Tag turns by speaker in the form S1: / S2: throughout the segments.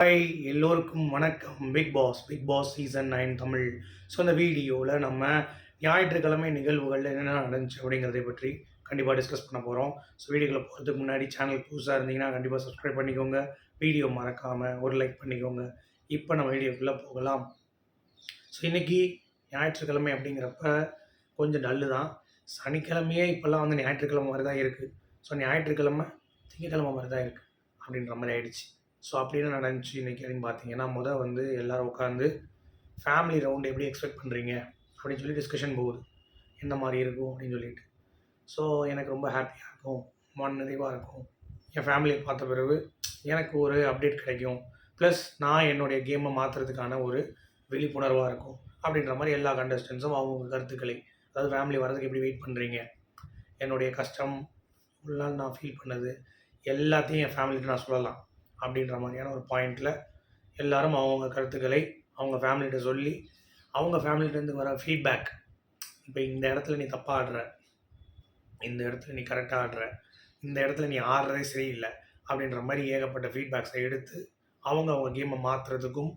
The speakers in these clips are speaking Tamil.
S1: ஹாய் எல்லோருக்கும் வணக்கம். Big boss big boss season nine Tamil. So அந்த வீடியோவில் நம்ம ஞாயிற்றுக்கிழமை நிகழ்வுகள் என்னென்ன நடந்துச்சு அப்படிங்கிறதை பற்றி கண்டிப்பாக டிஸ்கஸ் பண்ண போகிறோம் ஸோ வீடியோவில் போகிறதுக்கு முன்னாடி சேனல் புதுசாக இருந்தீங்கன்னா கண்டிப்பாக சப்ஸ்கிரைப் பண்ணிக்கோங்க. வீடியோ மறக்காமல் ஒரு லைக் பண்ணிக்கோங்க. இப்போ நம்ம வீடியோக்குள்ளே போகலாம். ஸோ இன்றைக்கி ஞாயிற்றுக்கிழமை அப்படிங்கிறப்ப கொஞ்சம் டல்லு தான். சனிக்கிழமையே இப்போல்லாம் வந்து ஞாயிற்றுக்கிழமை மாதிரி தான் இருக்குது ஸோ ஞாயிற்றுக்கிழமை திங்கக்கிழமை மாதிரி தான் இருக்குது அப்படின்ற மாதிரி ஆயிடுச்சு. ஸோ அப்படின்னு நடந்துச்சு இன்றைக்கி அப்படின்னு பார்த்தீங்கன்னா முதல் வந்து எல்லோரும் உட்காந்து ஃபேமிலி ரவுண்ட் எப்படி எக்ஸ்பெக்ட் பண்ணுறீங்க அப்படின்னு சொல்லி டிஸ்கஷன் போகுது. எந்த மாதிரி இருக்கும் அப்படின்னு சொல்லிட்டு. ஸோ எனக்கு ரொம்ப ஹாப்பியாக இருக்கும். மன நிறைவாக இருக்கும். என் ஃபேமிலியை பார்த்த பிறகு எனக்கு ஒரு அப்டேட் கிடைக்கும். ப்ளஸ் நான் என்னுடைய கேமை மாற்றுறதுக்கான ஒரு விழிப்புணர்வாக இருக்கும். அப்படின்ற மாதிரி எல்லா கண்டஸ்டன்ஸும் அவங்க கருத்துக்களை அதாவது ஃபேமிலி வரதுக்கு எப்படி வெயிட் பண்ணுறீங்க என்னுடைய கஷ்டம் உள்ளால் நான் ஃபீல் பண்ணது எல்லாத்தையும் என் ஃபேமிலிட்டு நான் சொல்லலாம். அப்படின்ற மாதிரியான ஒரு பாயிண்டில் எல்லாரும் அவங்கவுங்க கருத்துக்களை அவங்க ஃபேமிலிகிட்ட சொல்லி அவங்க ஃபேமிலிகிட்டேருந்து வர ஃபீட்பேக் இப்போ இந்த இடத்துல நீ தப்பாக ஆடுற இந்த இடத்துல நீ கரெக்டாக ஆடுற இந்த இடத்துல நீ ஆடுறதே சரியில்லை அப்படின்ற மாதிரி ஏகப்பட்ட ஃபீட்பேக்ஸை எடுத்து அவங்க அவங்க கேமை மாற்றுறதுக்கும்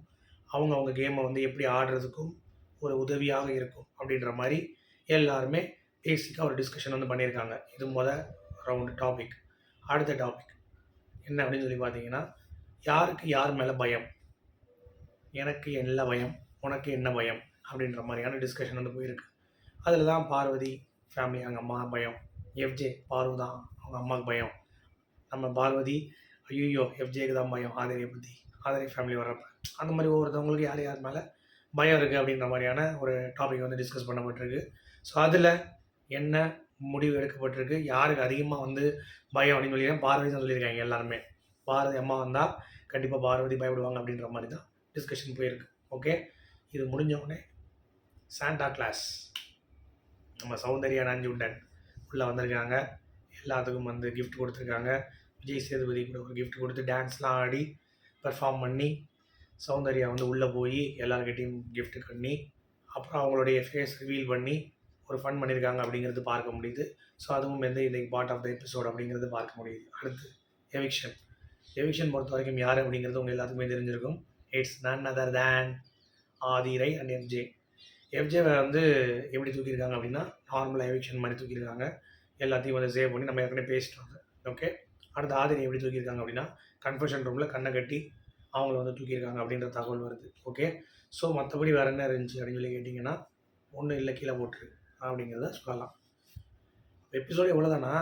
S1: அவங்க அவங்க கேமை வந்து எப்படி ஆடுறதுக்கும் ஒரு உதவியாக இருக்கும் அப்படின்ற மாதிரி எல்லாருமே பேசிக்காக ஒரு டிஸ்கஷன் வந்து பண்ணியிருக்காங்க. இது முத ரவுண்டு டாபிக் அடுத்த டாபிக் என்ன அப்படின்னு சொல்லி பார்த்தீங்கன்னா யாருக்கு யார் மேலே பயம்? எனக்கு என்ன பயம்? உனக்கு என்ன பயம்? அப்படின்ற மாதிரியான டிஸ்கஷன் வந்து போயிருக்கு. அதில் தான் பார்வதி ஃபேமிலி அவங்க அம்மா பயம். எஃப்ஜே பார்வதி தான். அவங்க அம்மாவுக்கு பயம். நம்ம பார்வதி ஐயோ எஃப்ஜேக்கு தான் பயம் ஆதிரியை பற்றி ஆதிரி ஃபேமிலி வர்றப்ப. அந்த மாதிரி ஒவ்வொருத்தவங்களுக்கு யார் யார் மேலே பயம் இருக்குது அப்படின்ற மாதிரியான ஒரு டாபிக் வந்து டிஸ்கஸ் பண்ணப்பட்டிருக்கு. ஸோ அதில் என்ன முடிவு எடுக்கப்பட்டிருக்கு? யாருக்கு அதிகமாக வந்து பயம் அப்படின்னு சொல்லி பார்வதி தான் சொல்லியிருக்காங்க எல்லாருமே. பாரதி அம்மா வந்தால் கண்டிப்பாக பார்வதி பயப்படுவாங்க அப்படின்ற மாதிரி தான் டிஸ்கஷன் போயிருக்கு. ஓகே இது முடிஞ்ச உடனே சாண்டா கிளாஸ் நம்ம சௌந்தர்யா நஞ்சுண்டன் உள்ளே வந்திருக்காங்க. எல்லாத்துக்கும் வந்து கிஃப்ட் கொடுத்துருக்காங்க. விஜய் சேதுபதி கூட ஒரு கிஃப்ட் கொடுத்து டான்ஸ்லாம் ஆடி பெர்ஃபார்ம் பண்ணி சௌந்தர்யா வந்து உள்ளே போய் எல்லாருக்கிட்டையும் கிஃப்ட் பண்ணி அப்புறம் அவங்களுடைய ஃபேஸ் ரிவீல் பண்ணி ஒரு ஃபன் பண்ணியிருக்காங்க அப்படிங்கிறது பார்க்க முடியுது. ஸோ அதுவும் வந்து இன்றைக்கி பார்ட் ஆஃப் த எபிசோட் அப்படிங்கிறது பார்க்க முடியுது. அடுத்து எவிக்ஷன் எவிக்ஷன் பொறுத்த வரைக்கும் யார் அப்படிங்கிறது உங்கள் எல்லாத்துக்குமே தெரிஞ்சிருக்கும். It's none other than Aadhirai and FJ எஃப்ஜேவை வந்து எப்படி தூக்கியிருக்காங்க அப்படின்னா நார்மலாக எவிக்ஷன் மாதிரி தூக்கியிருக்காங்க. எல்லாத்தையும் வந்து சேவ் பண்ணி நம்ம ஏற்கனவே பேசிட்டு ஓகே அடுத்து ஆதிரை எப்படி தூக்கியிருக்காங்க அப்படின்னா கன்ஃபர்ஷன் ரூமில் கண்ணை கட்டி அவங்கள வந்து தூக்கியிருக்காங்க அப்படின்ற தகவல் வருது. ஓகே ஸோ மற்றபடி வேறு என்ன இருந்துச்சு அப்படின்னு சொல்லி கேட்டிங்கன்னா ஒன்றும் இல்லை கீழே போட்டுரு அப்படிங்கிறத சொல்லலாம். எபிசோடு எவ்வளோதானா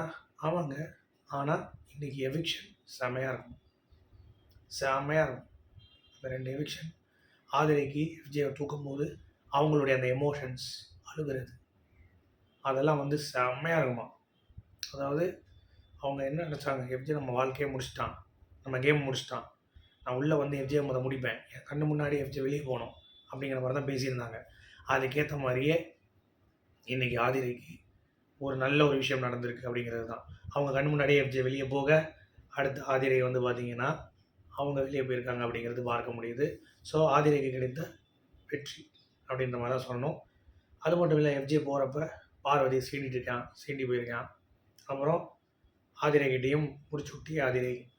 S1: ஆமாங்க. ஆனால் இன்றைக்கி எவிக்ஷன் செமையாக இருக்கும். செமையாக இருக்கும். அந்த ரெண்டு எவிக்ஷன் ஆதிரைக்கு எஃப்ஜேவை தூக்கும்போது அவங்களுடைய அந்த எமோஷன்ஸ் அழுகிறது. அதெல்லாம் வந்து செம்மையாக இருக்குமா? அதாவது அவங்க என்ன நினச்சாங்க? எஃப்ஜே நம்ம வாழ்க்கையை முடிச்சிட்டான். நம்ம கேம் முடிச்சிட்டான். நான் உள்ளே வந்து எஃப்ஜே முத முடிப்பேன். என் கண்ணு முன்னாடி எஃப்ஜே வெளியே போகணும். அப்படிங்கிற மாதிரி தான் பேசியிருந்தாங்க. அதுக்கேற்ற மாதிரியே இன்றைக்கி ஆதிரைக்கு ஒரு நல்ல ஒரு விஷயம் நடந்திருக்கு அப்படிங்கிறது தான். அவங்க கண் முன்னாடியே எஃப்ஜே வெளியே போக அடுத்து ஆதிரை வந்து பார்த்திங்கன்னா அவங்க வெளியே போயிருக்காங்க அப்படிங்கிறது பார்க்க முடியுது. ஸோ ஆதிரைக்கு கிடைத்த வெற்றி அப்படின்ற மாதிரி தான் சொல்லணும். அது மட்டும் இல்லை எஃப்ஜே போகிறப்ப பார்வதி சீண்டிட்டு இருக்கான் சீண்டி போயிருக்கான். அப்புறம் ஆதிரைக்கிட்டேயும் முடிச்சு விட்டி ஆதிரை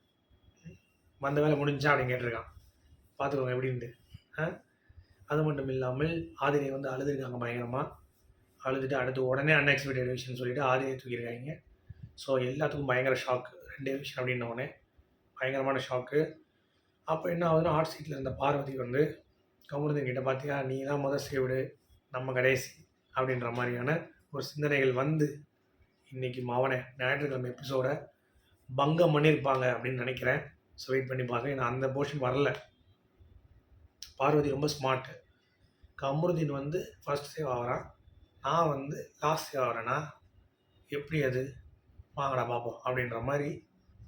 S1: வந்த வேலை முடிஞ்சா அப்படின்னு கேட்டிருக்கான். பார்த்துக்கோங்க எப்படின்ட்டு. ஆ? அது மட்டும் இல்லாமல் ஆதிரை வந்து அழுதுருக்காங்க பயங்கரமாக அழுதுட்டு அடுத்து உடனே அன்எக்ஸ்பெக்டட் விஷயம் சொல்லிட்டு ஆதிரை தூக்கியிருக்காங்க. ஸோ எல்லாத்துக்கும் பயங்கர ஷாக்கு ரெண்டே விஷயம் அப்படின்ன உடனே பயங்கரமான ஷாக்கு அப்போ என்ன ஆகுதுன்னா ஹாட் சீட்டில் இருந்த பார்வதி வந்து கமருதன் கிட்ட பார்த்தியா நீ தான் முதல் சேவிடு நம்ம கடைசி அப்படின்ற மாதிரியான ஒரு சிந்தனைகள் வந்து இன்றைக்கி மாவனை ஞாயிற்றுக்கிழமை எபிசோடை பங்கம் பண்ணியிருப்பாங்க அப்படின்னு நினைக்கிறேன். ஸோ வெயிட் பண்ணி பார்க்க ஏன்னா அந்த போர்ஷன் வரல. பார்வதி ரொம்ப ஸ்மார்ட்டு கமருதீன் வந்து ஃபர்ஸ்ட் சேவ் ஆகிறான். நான் வந்து லாஸ்ட் சேவ் ஆகிறேன்னா எப்படி அது? வாங்கடா பார்ப்போம் அப்படின்ற மாதிரி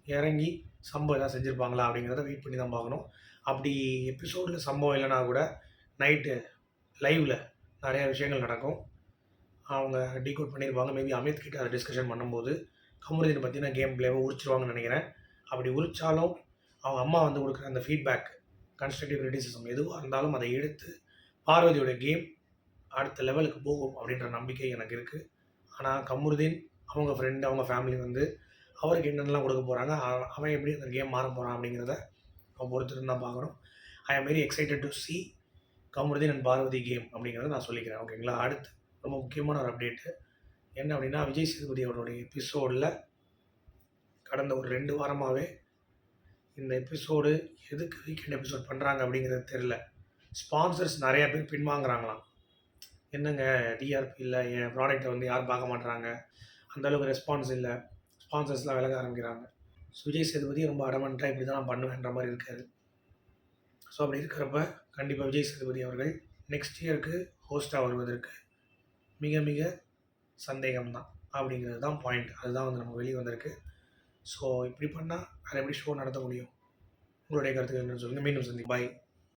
S1: இறங்கி சம்பவம் எதாவது செஞ்சுருப்பாங்களா அப்படிங்கிறத வெயிட் பண்ணி தான் பார்க்கணும். அப்படி எபிசோடில் சம்பவம் இல்லைனா கூட நைட்டு லைவில் நிறையா விஷயங்கள் நடக்கும். அவங்க டீகோட் பண்ணியிருப்பாங்க. மேபி அமித் கிட்ட அதை டிஸ்கஷன் பண்ணும்போது கமுருதீன் பற்றினா கேம் பிளேவை உரிச்சிருவாங்கன்னு நினைக்கிறேன். அப்படி உரிச்சாலும் அவங்க அம்மா வந்து கொடுக்குற அந்த ஃபீட்பேக் கன்ஸ்ட்ரக்டிவ் கிரிட்டிசிசம் எதுவாக இருந்தாலும் அதை எடுத்து பார்வதியோட கேம் அடுத்த லெவலுக்கு போகும் அப்படின்ற நம்பிக்கை எனக்கு இருக்குது ஆனால் கமருதீன் அவங்க ஃப்ரெண்டு அவங்க ஃபேமிலி வந்து அவருக்கு என்னென்னலாம் கொடுக்க போகிறாங்க அவன் எப்படி அந்த கேம் மாற போகிறான் அப்படிங்கிறத அவன் பொறுத்துட்டு தான் பார்க்குறோம் I am very excited to see Kamarudheen and Parvathi game அப்படிங்கிறத நான் சொல்லிக்கிறேன். ஓகேங்களா அடுத்து ரொம்ப முக்கியமான ஒரு அப்டேட்டு என்ன அப்படின்னா விஜய் சேதுபதி அவருடைய எபிசோடில் கடந்த ஒரு ரெண்டு வாரமாகவே இந்த எபிசோடு எதுக்கு வீக்கெண்ட் எபிசோட் பண்ணுறாங்க அப்படிங்கிறது தெரில ஸ்பான்சர்ஸ் நிறையா பேர் பின்வாங்குறாங்களாம். என்னங்க டிஆர்பி இல்லை என் ப்ராடக்ட்டை வந்து யாரும் பார்க்க மாட்றாங்க. அந்தளவுக்கு ரெஸ்பான்ஸ் இல்லை. ஸ்பான்சர்ஸ்லாம் விலக ஆரம்பிக்கிறாங்க. ஸோ விஜய் சேதுபதி ரொம்ப அடமெண்ட்டாக இப்படி தான் நான் பண்ணுவேன்ற மாதிரி இருக்காரு. ஸோ அப்படி இருக்கிறப்ப கண்டிப்பாக விஜய் சேதுபதி அவர்கள் நெக்ஸ்ட் இயருக்கு ஹோஸ்ட்டாக வருவதற்கு மிக மிக சந்தேகம்தான். அப்படிங்கிறது தான் பாயிண்ட் அதுதான் வந்து நம்ம வெளியே வந்திருக்கு. ஸோ இப்படி பண்ணால் வேறு எப்படி ஷோ நடத்த முடியும்? உங்களுடைய கருத்துக்கள் என்னன்னு சொல்லுங்கள் மீண்டும் சந்தி பாய்